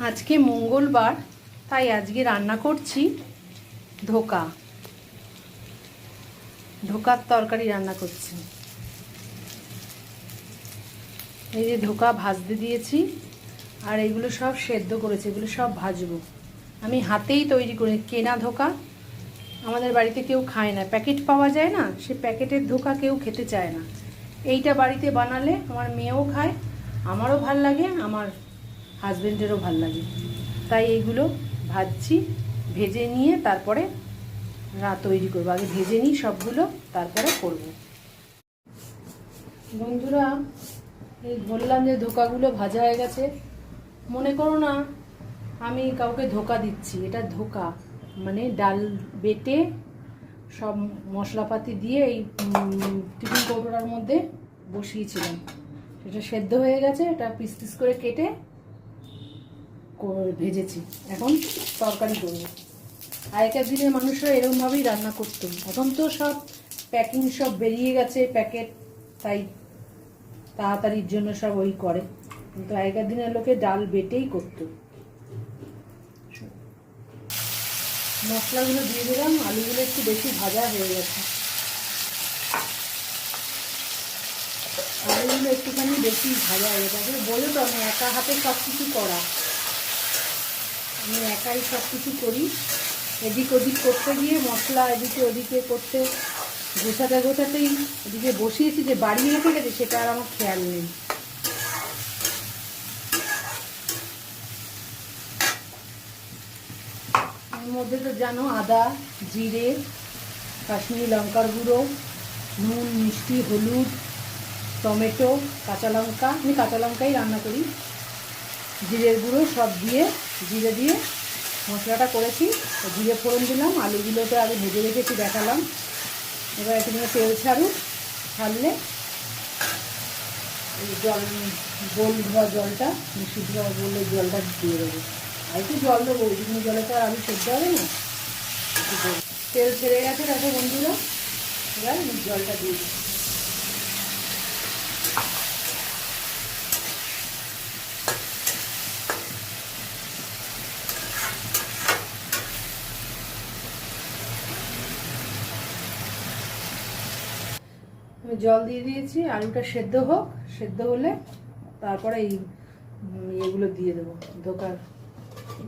আজকে মঙ্গলবার, তাই আজকে রান্না করছি ধোকা। ধোকার তরকারি রান্না করছি। এই যে ধোকা ভাজতে দিয়েছি, আর এইগুলো সব সেদ্ধ করেছি, এগুলো সব ভাজবো। আমি হাতেই তৈরি করি, কেনা ধোকা। আমাদের বাড়িতে কেউ খায় না। প্যাকেট পাওয়া যায় না, সে প্যাকেটের ধোকা কেউ খেতে চায় না। এইটা বাড়িতে বানালে আমার মেয়েও খায়, আমারও ভালো লাগে, আমার হাজবেন্ডেরও ভালো লাগে। তাই এইগুলো ভাজছি, ভেজে নিয়ে তারপরে রা তৈরি করব। আগে ভেজে নিই সবগুলো, তারপরে করব। বন্ধুরা, এই বললাম যে ধোকাগুলো ভাজা হয়ে গেছে। মনে করো না, আমি কাউকে ধোকা দিচ্ছি। এটা ধোকা মানে ডাল বেটে সব মশলাপাতি দিয়ে এই টিফিন কৌটোটার মধ্যে বসিয়েছিলাম। সেটা সেদ্ধ হয়ে গেছে, এটা পিস পিস করে কেটে ভেজেছি। এখন তরকারি করব। আগেকার দিনের মানুষরা এরকমভাবেই রান্না করতো। এখন তো সব প্যাকিং সব বেরিয়ে গেছে প্যাকেট তাই তাড়াতাড়ির জন্য সব ওই করে। কিন্তু আগেকার দিনের লোকে ডাল বেটেই করতো। মশলাগুলো দিয়ে দিলাম, আলুগুলো একটু বেশি ভাজা হয়ে গেছে। আলুগুলো একটুখানি বেশি ভাজা হয়ে গেছে। বলে তো আমি একা হাতে সব কিছু করা। আমি একাই সব কিছু করি। এদিক ওদিক করতে গিয়ে মশলা, এদিকে ওদিকে করতে। গোছাতে গোছাতেই এদিকে বসিয়েছি যে বাড়ি রেখে গেছে, সেটা আর আমার খেয়াল নেই। এর মধ্যে তো জানো আদা, জিরে, কাশ্মীরি লঙ্কার গুঁড়ো, নুন, মিষ্টি, হলুদ, টমেটো, কাঁচা লঙ্কা। আমি কাঁচা লঙ্কাই রান্না করি। জিরের গুঁড়ো সব দিয়ে, জিরে দিয়ে মশলাটা করেছি। তো জিরে ফোড়ন দিলাম আলুগুলোতে আগে ভেজে রেখেছি, দেখালাম। এবার একটু তেল ছাড়ুক ছাড়লে জল, গোল ধোয়া জলটা মিষ্টি ধোয়া বললে জলটা দিয়ে দেবো। আর একটু জল দেবো ওইটুকুনি জলে তো আর আলু সেদ্ধ হবে না। তেল ছেড়ে গেছে দেখো বন্ধুরা, এবার জলটা দিয়ে দিই জল দিয়ে দিয়েছি, আলুটা সেদ্ধ হোক, সেদ্ধ হলে তারপরে এই এগুলো দিয়ে দেবো, ধোকার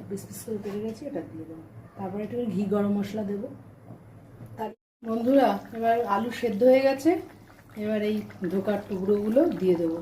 পিস পিস করে পেরে গেছি, এটা দিয়ে দেবো। তারপরে একটু ঘি, গরম মশলা দেবো। তার বন্ধুরা, এবার আলু সেদ্ধ হয়ে গেছে, এবার এই ধোকার টুকরোগুলো দিয়ে দেবো।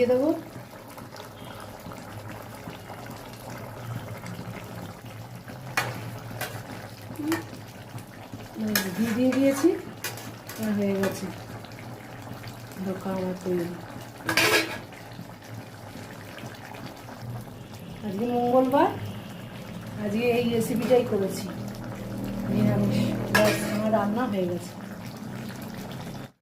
দিয়ে দেবো। ঘি দিয়ে দিয়েছি আর হয়ে গেছে আজকে মঙ্গলবার, আজকে এই রেসিপিটাই করেছি। নিরামিষ। আমার রান্না হয়ে গেছে।